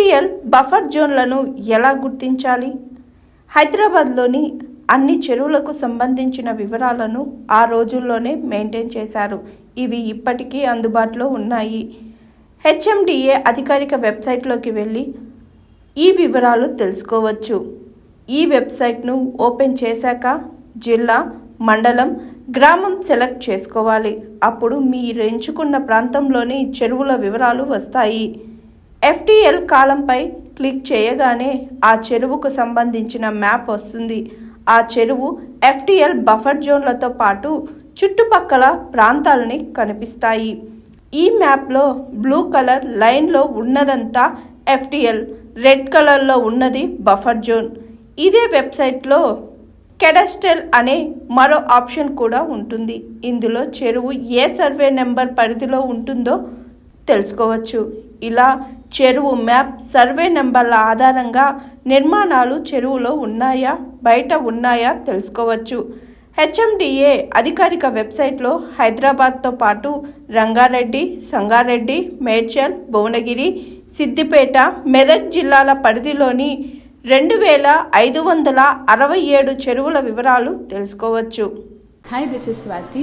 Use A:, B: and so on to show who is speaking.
A: FTL buffer జోన్లను ఎలా గుర్తించాలి? హైదరాబాద్లోని అన్ని చెరువులకు సంబంధించిన వివరాలను ఆ రోజుల్లోనే మెయింటైన్ చేశారు. ఇవి ఇప్పటికీ అందుబాటులో ఉన్నాయి. హెచ్ఎండిఏ అధికారిక వెబ్సైట్లోకి వెళ్ళి ఈ వివరాలు తెలుసుకోవచ్చు. ఈ వెబ్సైట్ను ఓపెన్ చేశాక జిల్లా మండలం గ్రామం సెలెక్ట్ చేసుకోవాలి. అప్పుడు మీరు ఎంచుకున్న ప్రాంతంలోని చెరువుల వివరాలు వస్తాయి. ఎఫ్టిఎల్ కాలంపై క్లిక్ చేయగానే ఆ చెరువుకు సంబంధించిన మ్యాప్ వస్తుంది. ఆ చెరువు ఎఫ్టిఎల్ బఫర్ జోన్లతో పాటు చుట్టుపక్కల ప్రాంతాలని కనిపిస్తాయి. ఈ మ్యాప్లో బ్లూ కలర్ లైన్లో ఉన్నదంతా ఎఫ్టిఎల్ రెడ్ కలర్లో ఉన్నది బఫర్ జోన్. ఇదే వెబ్సైట్లో కెడస్టెల్ అనే మరో ఆప్షన్ కూడా ఉంటుంది. ఇందులో చెరువు ఏ సర్వే నెంబర్ పరిధిలో ఉంటుందో తెలుసుకోవచ్చు. ఇలా చెరువు మ్యాప్ సర్వే నెంబర్ల ఆధారంగా నిర్మాణాలు చెరువులో ఉన్నాయా బయట ఉన్నాయా తెలుసుకోవచ్చు. హెచ్ఎండిఏ అధికారిక వెబ్సైట్లో హైదరాబాద్తో పాటు రంగారెడ్డి సంగారెడ్డి మేడ్చల్ భువనగిరి సిద్దిపేట మెదక్ జిల్లాల పరిధిలోని రెండు వేల ఐదు వందల అరవై ఏడు చెరువుల వివరాలు తెలుసుకోవచ్చు.
B: Hi this is Swathi